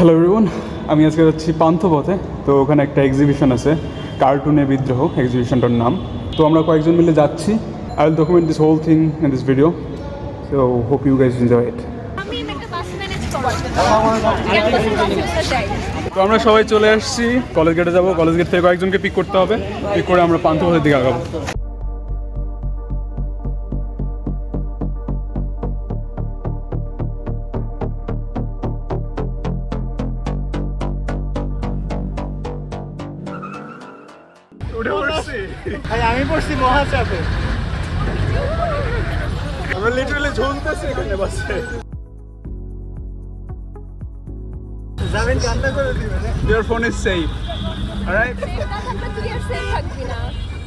Hello everyone আমি আজকে যাচ্ছি পান্থপথে। তো ওখানে একটা এক্সিবিশন আছে কার্টুনে বিদ্রোহ এক্সিবিশনটার নাম। তো আমরা কয়েকজন মিলে যাচ্ছি। I will document this whole thing in this video so hope you guys enjoy it তো আমরা সবাই চলে আসছি। কলেজ গেটে যাব। কলেজ গেট থেকে কয়েকজনকে পিক করতে হবে। পিক করে আমরা পান্থপথের দিকে আগাবো। ভাই আমি পড়ছি মহাচাপে। আমরা লিটারালি ঝুলতেছি এখানে বসে। যাবেন কান্না করে দিবেন? তুই আর সেফ থাকবি না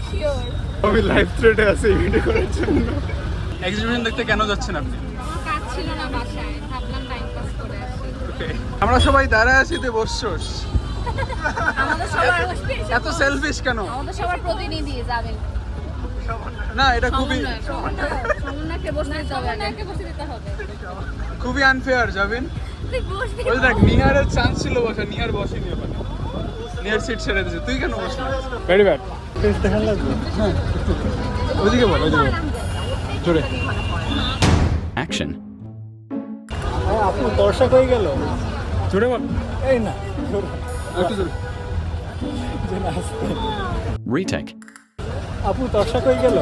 শিওর আমি লাইফ থ্রেটে আছি ভিডিও করার জন্য। এক্সিবিশন দেখতে কেন যাচ্ছেন আপনি? কাজ ছিল না বাসায় ভাবলাম টাইম পাস করে আসি। আমরা সবাই দাঁড়ায় আছি তুই বসছোস। আমাদের সবার এত সেলফিশ কেন? আমাদের সবার প্রতিনিধি যাবেন না এটা খুবই খুবই আনফেয়ার যাবেন ওই দেখ নিহারের চান্স ছিল বসে নিহার বসেনি ওখানে নিহার সিট ছেড়ে দিয়েছে। তুই কেন বসলি? ভেরি ব্যাড টেস্ট দেখান লাগবে ওইদিকে বল। ওইদিকে জোরে. ভাই, আপু দর্শক হয়ে গেল। জোরে বল। এই না Retake. আপু দর্শক হয়ে গেল?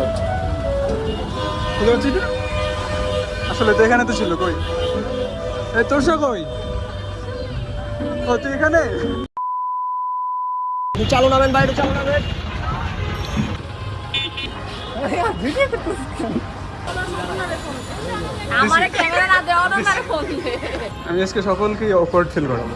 আসলে তো এখানে তো ছিল কই? এই তোর সা কই? ও তুই এখানে? চালু নামেন বাইরে চালু নামেন। আমি আজকে সকলকে অকওয়ার্ড ফিল করাবো।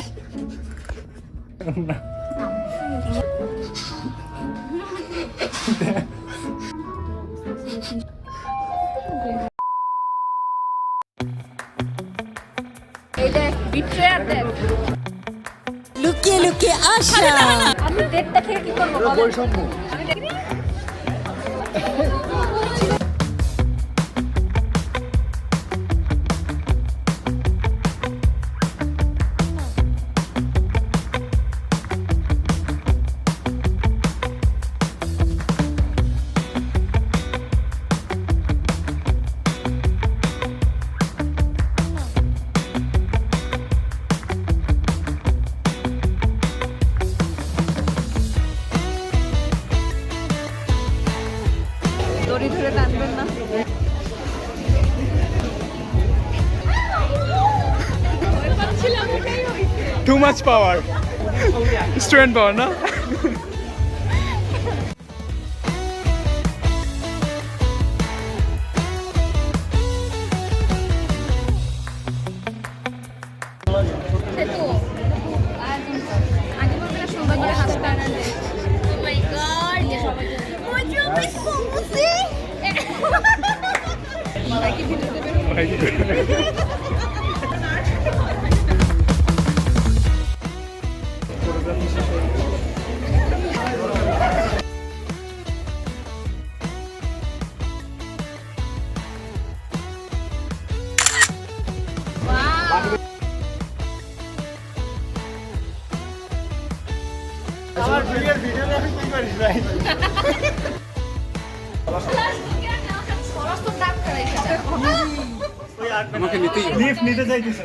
লুকিয়ে লুকিয়ে আসা আমি ডেটটা থেকে কি করব বলো? আমি দেখিনি। দড়ি ধরে টানবেন না ভয় পাচ্ছিলাম ওটাই হয়েছে too much power student power না আমাকে নিতেই লিফট নিতে চাইতেছে।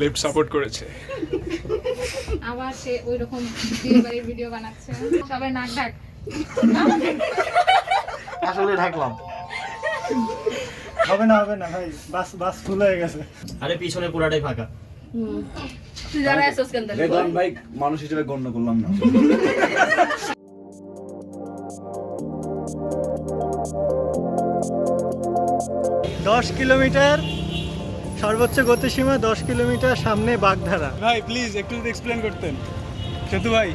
লেফট সাপোর্ট করেছে। আবার সে ওই রকম ভিডিও বানাচ্ছে। সবাই নাক ডাক আসলে ঢাকলাম। হবে না হবে না ভাই বাস বাস ফুল হয়ে গেছে। আরে পিছনে পুরাটাই ফাঁকা। তুই যারা এসোস কেন দেখলাম ভাই মানুষ হিসেবে গণ্য করলাম না। দশ কিলোমিটার সর্বোচ্চ গতিসীমা দশ কিলোমিটার সামনে বাগধারা। ভাই প্লিজ একটু যদি এক্সপ্লেন করতেন। সেতু ভাই।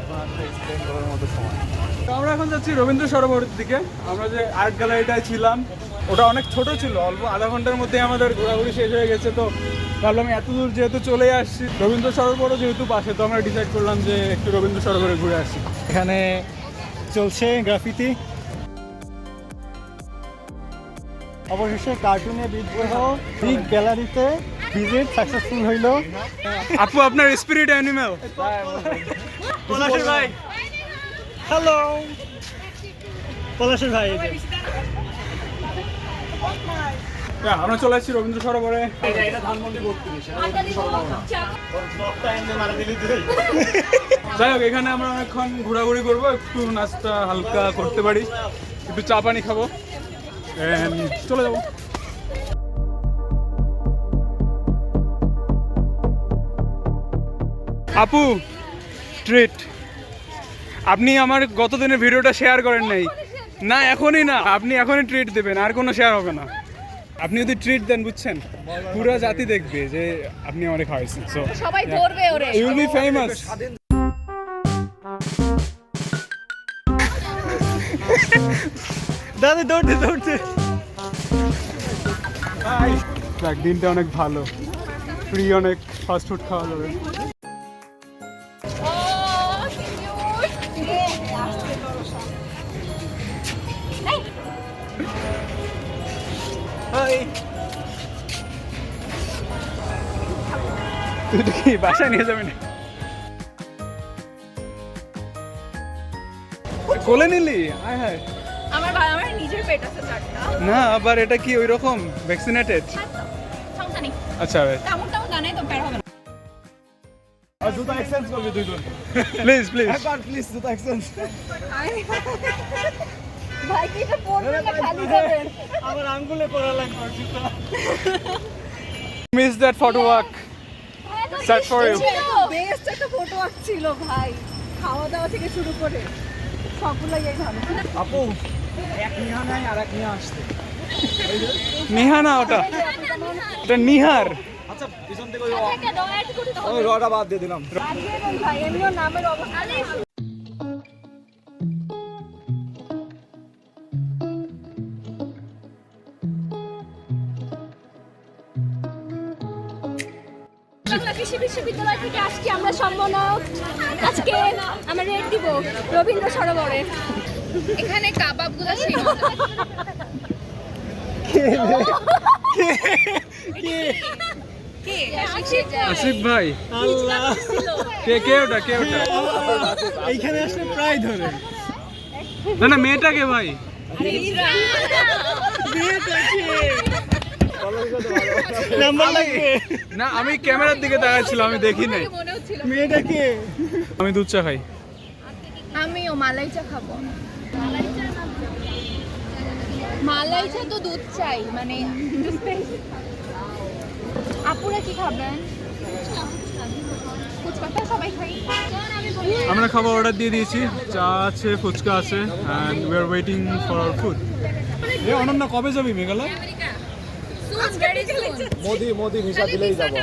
তো আমরা এখন যাচ্ছি রবীন্দ্র সরোবরের দিকে। আমরা যে আর্ট গ্যালারিটায় ছিলাম ওটা অনেক ছোট ছিল অল্প আধা ঘণ্টার মধ্যে আমাদের ঘোরাঘুরি শেষ হয়ে গেছে তো ভাবলাম এত দূর যেহেতু চলে আসছি রবীন্দ্র সরোবরও যেহেতু পাশে তো আমরা ডিসাইড করলাম যে একটু রবীন্দ্র সরোবরে ঘুরে আসি। এখানে চলছে গ্রাফিতি অবশেষে কার্টুনে বিদ্রোহ বিগ গ্যালারিতে ভিজিট সাকসেসফুল হইল। আপু আপনার স্পিরিট অ্যানিমেল পলাশের ভাই। হ্যালো পলাশের ভাই। আমরা চলে আসছি রবীন্দ্র সরোবরে। যাই হোক এখানে আমরা অনেকক্ষণ ঘোরাঘুরি করব একটু নাস্তা হালকা করতে পারি। একটু চা পানি খাব। চলে যাব। আপু ট্রিট আপনি আমার গত দিনের ভিডিওটা শেয়ার করেন নাই। না এখনই না আপনি এখনই ট্রিট দেবেন আর কোনো শেয়ার হবে না। আপনি যদি ট্রিট দেন বুঝছেন? পুরো জাতি দেখবে যে আপনি আমারে খাওয়াইছেন সো সবাই ধরবে ওরে। ইউ উইল বি ফেমাস দাদা দৌড়তে দৌড়তে। দিনটা অনেক ভালো। ফ্রি অনেক ফাস্ট ফুড খাওয়া যাবে। তুই কি বাসায় নিয়ে যাবেন কোলে নিলি? আয় হায় আমার ভাই আমার নিজের পেট আছে চারটা। না আবার এটা কি ওই রকম ভ্যাকসিনেটেড সমস্যা নেই। আচ্ছা তেমন তেমন জানাই তো বের হবে না। আর জুতা এক্সচেঞ্জ করবে দুইজন। প্লিজ প্লিজ একবার প্লিজ জুতা এক্সচেঞ্জ ভাই কি এটা পড়বে না খালি যাবেন আমার আঙ্গুলে পড়া লাগবে miss that photo walk Sad for you. Best একটা ফটো আসছিল ভাই। খাওয়া দাওয়া থেকে শুরু করে সবগুলাই এই ভালো। আপু এক নিহা নাই আর এক নিহা আসছে। নিহা না ওটা। ওটা নিহার। আচ্ছা পিছন থেকে ওই ওই রটা বাদ দিয়ে দিলাম। বাংলা কৃষি বিশ্ববিদ্যালয় থেকে আসছি আমরা সম্মানক। আজকে আমরা রেড দিব রবীন্দ্র সরোবরে। এখানে কাবাবগুলো কে? আসিফ ভাই। কে কে ওটা কে ওটা? এইখানে আসলে প্রায় ধরে। না না মেয়েটাকে ভাই। না আমি ক্যামেরার দিকে তাকাচ্ছিলাম আমি দেখি নাই। মনে হচ্ছিল মেয়েটাকে আমি দুধ চা খাই। আমিও মালাই চা খাব। মালাই চা তো দুধ চাই মানে আপুরা কি খাবেন? আমরা খাবার অর্ডার দিয়ে দিয়েছি। চা আছে ফুচকা আছে and we are waiting for food এ অনন্য কবে যাবি মেঘালয়? মোদি মোদি ভিসা দিলেই যাব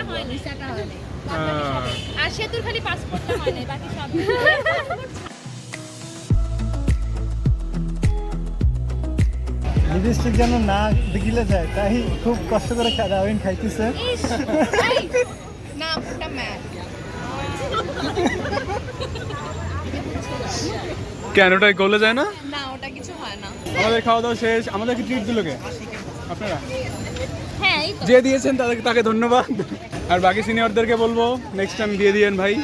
আর সেতুর খালি পাসপোর্টটা হয় না বাকি সব। লিপস্টিক যেন না গিলে যায় তাই খুব কষ্ট করে রাউন্ড খাইতেছে। ইস, না ওটা ম্যাট কেন ওটা গলে যায় না? না ওটা কিছু হয় না। আমাদের খাওয়া দাওয়া শেষ আমাদেরকে ট্রিট দিল কে? আপনারা? যে দিয়েছেন তাদেরকে তাকে ধন্যবাদ। আর বাকি সিনিয়রদেরকে বলব নেক্সট টাইম দিয়ে দিয়েন ভাই।